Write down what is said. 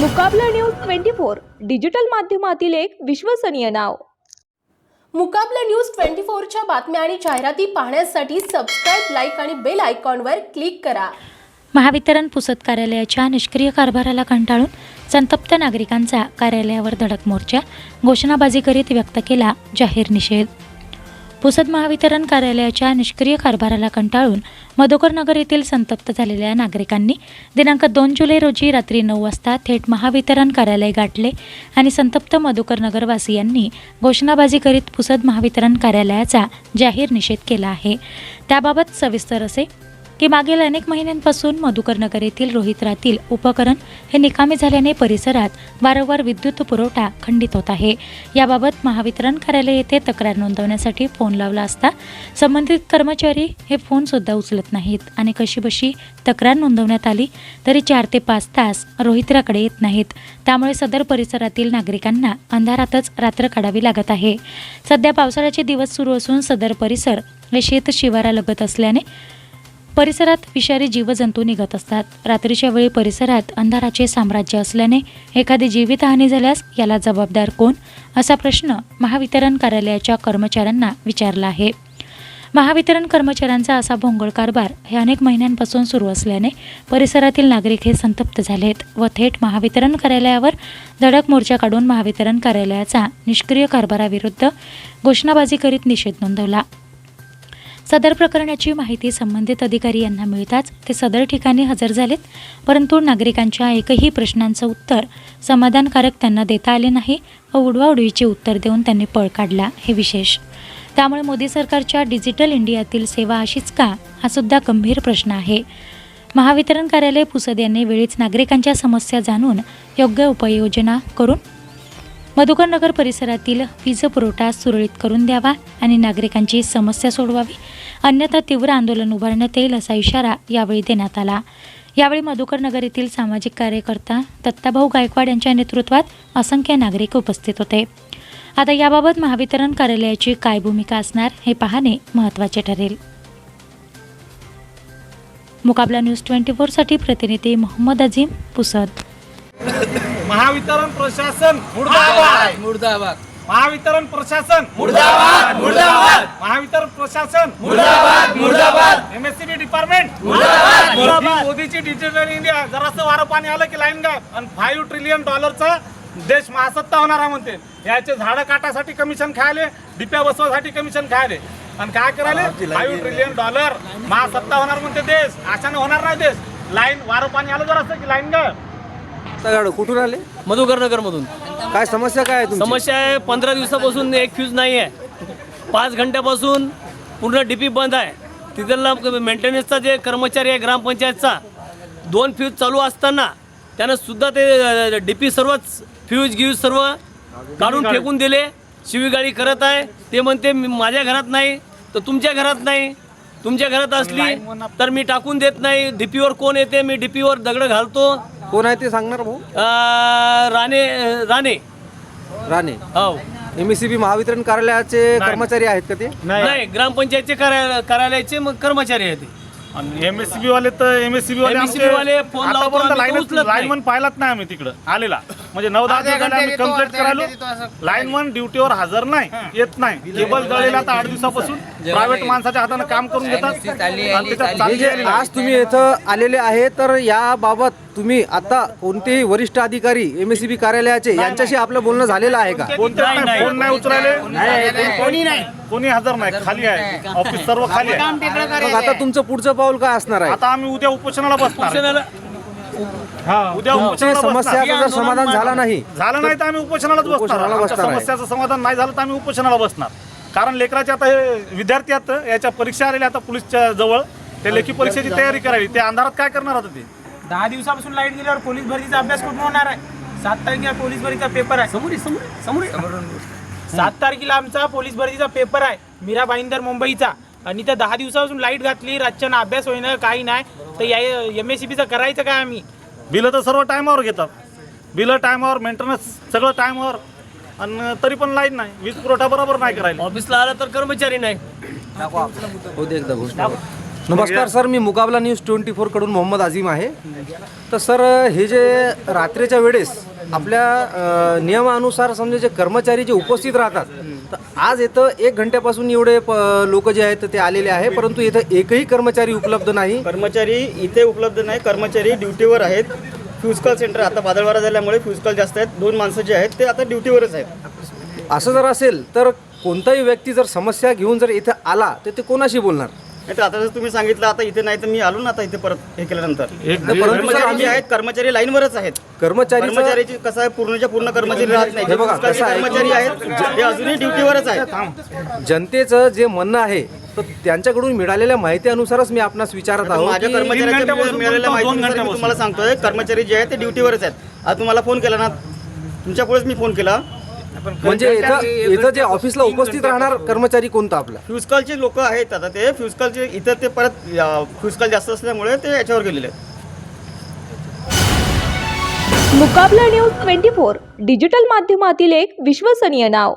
Mukabla news twenty four digital माध्यमातील एक विश्वसनीय नाव. मुकाबला न्यूज ट्वेंटी फोरच्या बातम्या आणि जाहिराती पाहण्यासाठी सबस्क्राईब लाईक आणि बेल आयकॉनवर क्लिक करा. महावितरण पुसद कार्यालयाच्या निष्क्रिय कारभाराला कंटाळून संतप्त नागरिकांचा कार्यालयावर धडक मोर्चा घोषणाबाजी करीत व्यक्त केला जाहीर निषेध. पुसद महावितरण कार्यालयाच्या निष्क्रिय कारभाराला कंटाळून मधुकर नगर येथील संतप्त झालेल्या नागरिकांनी दिनांक दोन जुलै रोजी रात्री नऊ वाजता थेट महावितरण कार्यालय गाठले आणि संतप्त मधुकर नगरवासियांनी घोषणाबाजी करीत पुसद महावितरण कार्यालयाचा जाहीर निषेध केला आहे. त्याबाबत सविस्तर असे की मागील अनेक महिन्यांपासून मधुकरनगर येथील रोहित्रातील उपकरण हे निकामी झाल्याने परिसरात वारंवार विद्युत पुरवठा खंडित होत आहे. याबाबत महावितरण कार्यालय येथे तक्रार नोंदवण्यासाठी फोन लावला असता संबंधित कर्मचारी हे फोनसुद्धा उचलत नाहीत आणि कशीबशी तक्रार नोंदवण्यात आली तरी चार ते पाच तास रोहित्राकडे येत नाहीत. त्यामुळे सदर परिसरातील नागरिकांना अंधारातच रात्र काढावी लागत आहे. सध्या पावसाळ्याचे दिवस सुरू असून सदर परिसर हे शेत शिवारालगत असल्याने परिसरात विषारी जीवजंतू निघत असतात. रात्रीच्या वेळी परिसरात अंधाराचे साम्राज्य असल्याने एखादी जीवितहानी झाल्यास याला जबाबदार कोण? असा प्रश्न महावितरण कार्यालयाच्या कर्मचाऱ्यांना विचारला आहे. महावितरण कर्मचाऱ्यांचा असा भोंगळ कारभार हे अनेक महिन्यांपासून सुरू असल्याने परिसरातील नागरिक हे संतप्त झालेत व थेट महावितरण कार्यालयावर धडक मोर्चा काढून महावितरण कार्यालयाचा निष्क्रिय कारभाराविरुद्ध घोषणाबाजी करीत निषेध नोंदवला. सदर प्रकरणाची माहिती संबंधित अधिकारी यांना मिळताच ते सदर ठिकाणी हजर झालेत परंतु नागरिकांच्या एकही प्रश्नांचं उत्तर समाधानकारक त्यांना देता आले नाही व उडवाउडवीचे उत्तर देऊन त्यांनी पळ काढला हे विशेष. त्यामुळे मोदी सरकारच्या डिजिटल इंडियातील सेवा अशीच का हा सुद्धा गंभीर प्रश्न आहे. महावितरण कार्यालय पुसद यांनी वेळीच नागरिकांच्या समस्या जाणून योग्य उपाययोजना करून मधुकर नगर परिसरातील वीज पुरवठा सुरळीत करून द्यावा आणि नागरिकांची समस्या सोडवावी. अन्यथा तीव्र आंदोलन उभारण्यात येईल असा इशारा यावेळी देण्यात आला. यावेळी मधुकर नगर येथील सामाजिक कार्यकर्ता दत्ताभाऊ गायकवाड यांच्या नेतृत्वात असंख्य नागरिक उपस्थित होते. आता याबाबत महावितरण कार्यालयाची काय भूमिका असणार हे पाहणे महत्त्वाचे ठरेल. मुकाबला न्यूज ट्वेंटी फोरसाठी प्रतिनिधी मोहम्मद अझीम पुसद. महावितरण प्रशासन मुर्दाबाद. मुर्दाबाद. महावितरण प्रशासन मुर्दाबाद मुर्दाबाद. महावितरण प्रशासन मुर्दाबाद मुर्दाबाद. एमएससीबी डिपार्टमेंट मुर्दाबाद. ही मोदीची डिजिटल इंडिया जरासं वारं पाणी आलं की लाईन गाय आणि फाईव्ह ट्रिलियन डॉलरचा देश महासत्ता होणार आहे म्हणते. याचे झाडं काटासाठी कमिशन खायले डिप्या बसवासाठी कमिशन खायले. आणि काय करायले? फाईव्ह ट्रिलियन डॉलर महासत्ता होणार म्हणते देश. अशाने होणार नाही देश. लाईन वारं पाणी आलं जरासं की लाईन गाय गाडो कुठून आले? मधुकर नगर मधून काय समस्या काय आहे तुमची? समस्या आहे पंधरा दिवसापासून एक फ्यूज नाही आहे पाच घंट्यापासून पूर्ण डीपी बंद आहे. तिथला मेंटेनन्सचा जे कर्मचारी आहे ग्रामपंचायतचा दोन फ्यूज चालू असताना त्यानं सुद्धा ते डीपी सर्वच फ्यूज गिव्ज सर्व काढून फेकून दिले. शिवीगाळी करत आहे. ते म्हणते "मी- माझ्या घरात नाही तर तुमच्या घरात नाही. तुमच्या घरात असली तर मी टाकून देत नाही. डीपीवर कोण येते? मी डीपीवर दगड घालतो. कोण आहे ते सांगणार भाऊ? अं, राणे राणे. राणे. हो. M S C B Mahavitaran कार्यालयाचे कर्मचारी आहेत का ते? नाही. ग्रामपंचायतचे कार्या- कार्यालयाचे मग कर्मचारी आहेत ते. एमएससीबी वाले तर एमएससीबी वाले MSCB वाले फोन लावतो आतापर्यंत आम्ही, लाईन तो उचलत नाही. लाईनमन पाहिलाच नाही आम्ही तिकडं. आलेला. म्हणजे नऊ दहा दिवस झाले आम्ही कंप्लेंट करायलो. लाईनमन ड्युटीवर हजर नाही येत नाही. केबल जळलेला आता आठ दिवसापासून प्रायव्हेट माणसाच्या हाताने काम करून घेतात आज तुम्ही इथं आलेले आहे तर याबाबत तुम्ही आता कोणतेही वरिष्ठ अधिकारी एम एस सी बी कार्यालयाचे यांच्याशी आपलं बोलणं झालेलं आहे का. फोन नाही उचलायले कोणी नाही कोणी हजर नाही खाली आहे. ऑफिस सर्व खाली आहे. आता तुमचं पुढचं पाऊल काय असणार आहे? आता आम्ही उद्या उपोषणाला बसणार उद्या उपोषणाला समस्याचं बसणार. जर समाधान झाला नाही झालं. नाही तर आम्ही उपोषणालाच बसणार. उपोषणाला आमच्या बसणार आहे. समस्याचं समाधान नाही झालं तर आम्ही उपोषणाला बसणार. कारण लेकराचे आता हे विद्यार्थी आहेत याच्या परीक्षा आलेल्या आता पोलीसच्या जवळ. ते लेखी परीक्षेची तयारी करावी. ते अंधारात काय करणार आता ते? दहा दिवसापासून लाइट गेल्यावर पोलीस भरतीचा अभ्यास कुठून होणार आहे? सात तारखेला पोलीस भरतीचा पेपर आहे. समोर समोर समोर सात तारखेला आमचा पोलीस भरतीचा पेपर आहे. मीरा भाईंदर मुंबईचा. आणि त्या दहा दिवसापासून लाइट घातली रातच्या अभ्यास होईना काही नाही. तर या एम एस सी बीचं करायचं काय आम्ही? बिलं तर सर्व टायमावर घेतात. बिलं टायमावर मेंटेनन्स सगळं टायमावर. आणि तरी पण लाईन नाही. वीज पुरवठा बरोबर नाही करायला. ऑफिसला आला तर कर्मचारी नाही. हो नमस्कार सर. मी मुकाबला न्यूज ट्वेंटी फोरकडून मोहम्मद अझीम आहे. तर सर हे जे रात्रीच्या वेळेस आपल्या अ, नियमानुसार समजा जे कर्मचारी जे उपस्थित राहतात तर आज इथं एक घंट्यापासून एवढे प लोक जे आहेत ते आलेले आहे परंतु इथं एकही कर्मचारी उपलब्ध नाही. कर्मचारी इथे उपलब्ध नाही. कर्मचारी ड्युटीवर आहेत. फ्युजकॉल सेंटर आता वादळवारा झाल्यामुळे फ्युजकॉल जास्त आहेत. दोन माणसं जे आहेत ते आता ड्युटीवरच आहेत. असं जर असेल तर कोणताही व्यक्ती जर समस्या घेऊन जर इथं आला तर ते कोणाशी बोलणार? नाही तर आता जर तुम्ही सांगितलं आता इथे नाही तर मी आलो ना आता इथे परत हे केल्यानंतर. नाही, परंतु सर कर्मचारी आम्ही जे आहेत कर्मचारी लाईनवरच आहेत. कर्मचारीचं कर्मचारीची कसं आहे पूर्णच्या पूर्ण कर्मचारी राहत नाही. हे बघा, जे कसं आहे? की- कर्मचारी आहेत ते अजूनही ड्युटीवरच आहेत. जनतेचं जे म्हणणं आहे तर त्यांच्याकडून मिळालेल्या माहितीनुसारच मी आपणास विचारत आहोत माझ्या की- कर्मचाऱ्याच्या घंट्यापासून मिळालेल्या दोन माहितीनुसार मी घंट्यापासून. तुम्हाला सांगतोय कर्मचारी जे आहेत ते ड्युटीवरच आहेत. आज तुम्हाला फोन केला ना? तुमच्यापुळेच मी फोन केला. म्हणजे इथं इथं जे ऑफिसला उपस्थित राहणार कर्मचारी कोणता आपला? फ्युजकॉलचे लोक आहेत आता ते फ्युजकॉलचे इथं ते परत फ्युजकॉल जास्त असल्यामुळे ते याच्यावर गेलेले आहेत. Mukabla news twenty four digital माध्यमातील एक विश्वसनीय नाव.